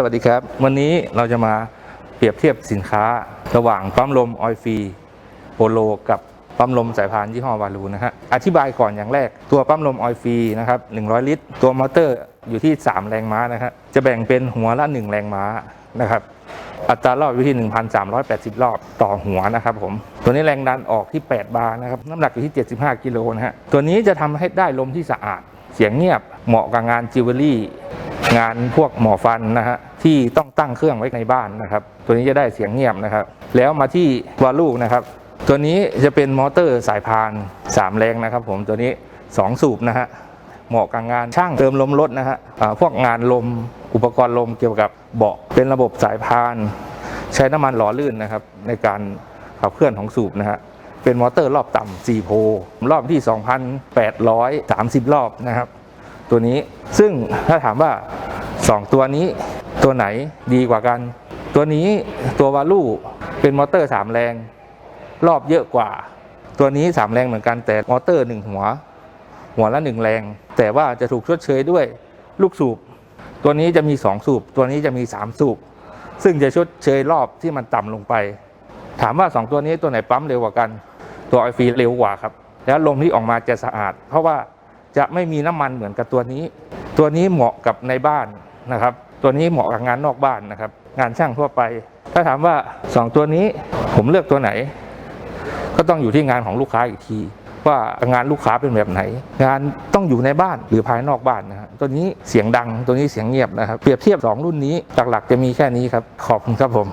สวัสดีครับ วันนี้เราจะมาเปรียบเทียบสินค้าระหว่างปั๊มลมออยฟีโปโลกับปั๊มลมสายพานยี่ห้อวาลูนะฮะอธิบายก่อนอย่างแรกตัวปั๊มลมออยฟีนะครับ100 ลิตร ตัวมอเตอร์อยู่ที่ 3 แรงม้านะฮะจะแบ่งเป็นหัวละ 1 แรงม้านะครับอัตรารอบอยู่ที่ 1,380 รอบต่อหัวนะครับผม ตัวนี้แรงดันออกที่ 8 บาร์นะครับ น้ำหนักอยู่ที่ 75 กิโลนะฮะ ตัวนี้จะทำให้ได้ลมที่สะอาด เสียงเงียบ เหมาะกับงานจิวเวลรี่ งานพวกหมอฟันนะฮะที่ต้องตั้งเครื่องไว้ในบ้านนะครับ ตัวนี้จะได้เสียงเงียบนะครับ แล้วมาที่วาลูนะครับ ตัวนี้จะเป็นมอเตอร์สายพาน 3 แรงนะครับ ผมตัวนี้ 2 สูบนะฮะเหมาะกับงานช่างเติมลมรถนะฮะพวกงานลมอุปกรณ์ลมเกี่ยวกับเบาะเป็นระบบสายพาน ใช้น้ำมันหล่อลื่นนะครับ ในการขับเคลื่อนของสูบนะฮะเป็นมอเตอร์รอบต่ำ4โพลรอบที่ 2,830 รอบนะครับ ตัวนี้ ซึ่งถ้าถามว่า 2 ตัวนี้ตัวไหนดีกว่ากัน ตัวนี้ตัววาลูเป็นมอเตอร์ 3 แรง รอบเยอะกว่า ตัวนี้ 3 แรงเหมือนกันแต่มอเตอร์ 1 หัว หัวละ 1 แรง แต่ว่าจะถูกชดเชยด้วยลูกสูบ ตัวนี้จะมี 2 สูบ ตัวนี้จะมี 3 สูบ ซึ่งจะชดเชยรอบที่มันต่ำลงไป ถามว่า 2 ตัวนี้ตัวไหนปั๊มเร็วกว่ากัน ตัวไอฟีเร็วกว่าครับ แล้วลมที่ออกมาจะสะอาด เพราะว่า จะไม่มีน้ำมันเหมือนกับตัวนี้ ตัวนี้เหมาะกับในบ้านนะครับ ตัวนี้เหมาะกับงานนอกบ้านนะครับ งานช่างทั่วไป ถ้าถามว่า 2 ตัวนี้ผมเลือกตัวไหน ก็ต้องอยู่ที่งานของลูกค้าอีกที ว่างานลูกค้าเป็นแบบไหน งานต้องอยู่ในบ้านหรือภายนอกบ้านนะฮะตัวนี้เสียงดังตัวนี้เสียงเงียบนะครับ เปรียบเทียบ 2 รุ่นนี้หลักๆ จะมีแค่นี้ครับขอบคุณครับผม